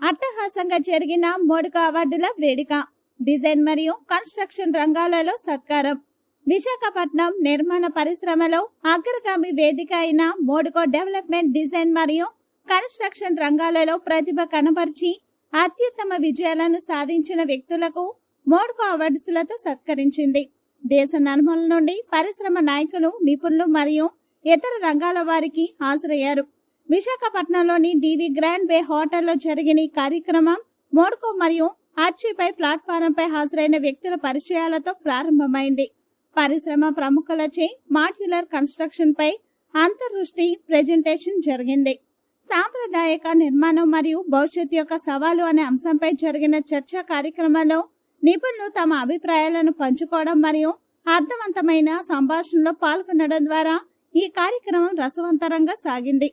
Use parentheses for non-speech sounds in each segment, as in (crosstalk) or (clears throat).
అట్టహాసంగా జరిగిన మోడుక అవార్డుల వేడుక డిజైన్ మరియు కన్స్ట్రక్షన్ రంగాలలో సత్కారం. విశాఖపట్నం నిర్మాణ పరిశ్రమలో అగ్రగామి వేదిక అయిన మోడుకో డెవలప్మెంట్ డిజైన్ మరియు కన్స్ట్రక్షన్ రంగాలలో ప్రతిభ కనబరిచి అత్యుత్తమ విజయాలను సాధించిన వ్యక్తులకు మోడ్కో అవార్డులతో సత్కరించింది. దేశ నలుమూల నుండి పరిశ్రమ నాయకులు నిపుణులు మరియు ఇతర రంగాల వారికి హాజరయ్యారు. విశాఖపట్నంలోని డివి గ్రాండ్ బే హోటల్లో జరిగిన ఈ కార్యక్రమం మోడ్కో మరియు ఆర్చీపై ప్లాట్ఫారంపై హాజరైన వ్యక్తుల పరిచయాలతో ప్రారంభమైంది. పరిశ్రమ ప్రముఖులచే మాడ్యులర్ కన్స్ట్రక్షన్ పై అంతర్దృష్టి ప్రెజెంటేషన్ జరిగింది. సాంప్రదాయక నిర్మాణం మరియు భవిష్యత్ యొక్క సవాలు అనే అంశంపై జరిగిన చర్చా కార్యక్రమంలో నిపుణులు తమ అభిప్రాయాలను పంచుకోవడం మరియు అర్థవంతమైన సంభాషణలో పాల్గొనడం ద్వారా ఈ కార్యక్రమం రసవంతరంగా సాగింది.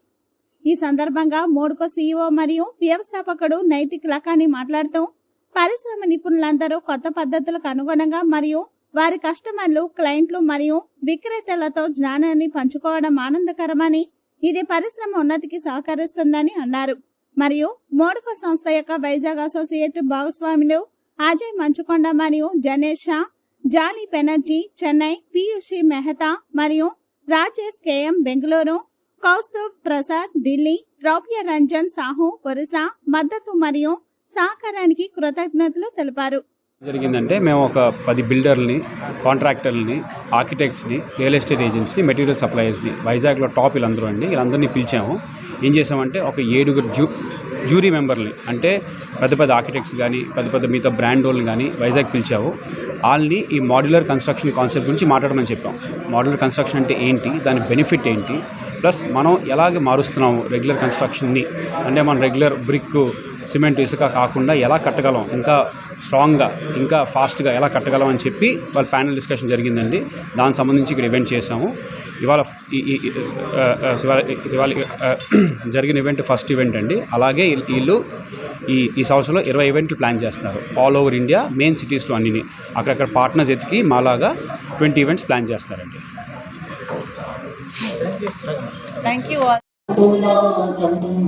ఈ సందర్భంగా మోడ్కో సీఈఓ మరియు వ్యవస్థాపకుడు నైతిక్ లకాని మాట్లాడుతూ పరిశ్రమ నిపుణులందరూ కొత్త పద్ధతులకు అనుగుణంగా మరియు వారి కస్టమర్లు క్లయింట్లు మరియు విక్రేతలతో జ్ఞానాన్ని పంచుకోవడం ఆనందకరమని ఇది పరిశ్రమ ఉన్నతికి సహకరిస్తుందని అన్నారు. మరియు మోడ్కో సంస్థ యొక్క వైజాగ్ అసోసియేట్ భాగస్వాములు అజయ్ మంచుకొండ మరియు జనేష్ షా జాలీ బెనర్జీ చెన్నై పియూషి మెహతా మరియు రాజేష్ కేఎం బెంగళూరు కౌస్తుబ్ ప్రసాద్ ఢిల్లీ రౌప్య రంజన్ సాహు ఒరిసా మద్దతు మరియు సహకారానికి కృతజ్ఞతలు తెలిపారు. జరిగిందంటే మేము ఒక పది బిల్డర్లని కాంట్రాక్టర్లని ఆర్కిటెక్ట్స్ని రియల్ ఎస్టేట్ ఏజెంట్స్ని మెటీరియల్ సప్లయర్స్ని వైజాగ్లో టాప్ వీళ్ళందరూ అండి వీళ్ళందరినీ పిలిచాము. ఏం చేసామంటే ఒక ఏడుగురు జూ జ్యూరీ మెంబర్ని అంటే పెద్ద పెద్ద ఆర్కిటెక్ట్స్ కానీ పెద్ద పెద్ద మిగతా బ్రాండ్ వాళ్ళని కానీ వైజాగ్ పిలిచాము వాళ్ళని ఈ మాడ్యులర్ కన్స్ట్రక్షన్ కాన్సెప్ట్ గురించి మాట్లాడమని చెప్పాం. మాడ్యులర్ కన్స్ట్రక్షన్ అంటే ఏంటి దాని బెనిఫిట్ ఏంటి ప్లస్ మనం ఎలాగ మారుస్తున్నాము రెగ్యులర్ కన్స్ట్రక్షన్ని అంటే మనం రెగ్యులర్ బ్రిక్ సిమెంట్ ఇసుక కాకుండా ఎలా కట్టగలం ఇంకా స్ట్రాంగ్గా ఇంకా ఫాస్ట్గా ఎలా కట్టగలం అని చెప్పి వాళ్ళ ప్యానల్ డిస్కషన్ జరిగిందండి. దానికి సంబంధించి ఇక్కడ ఈవెంట్ చేసాము ఇవాళ ఇవాళ (clears throat) జరిగిన ఈవెంట్ ఫస్ట్ ఈవెంట్ అండి. అలాగే వీళ్ళు- ఈ ఈ సంవత్సరంలో ఇరవై ఈవెంట్లు ప్లాన్ చేస్తున్నారు. ఆల్ ఓవర్ ఇండియా మెయిన్ సిటీస్లో అన్ని అక్కడక్కడ పార్ట్నర్స్ ఎతికి మాలాగా ట్వంటీ ఈవెంట్స్ ప్లాన్ చేస్తున్నారండి. Thank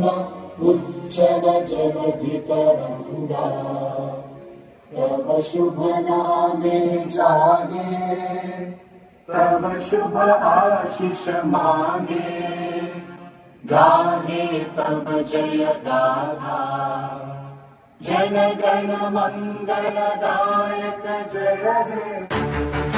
you. जन गितगङ्गा तव शुभनामे जागे। तव शुभ आशिष मागे। गाहे तव जय गाधा। जन गण जय। हे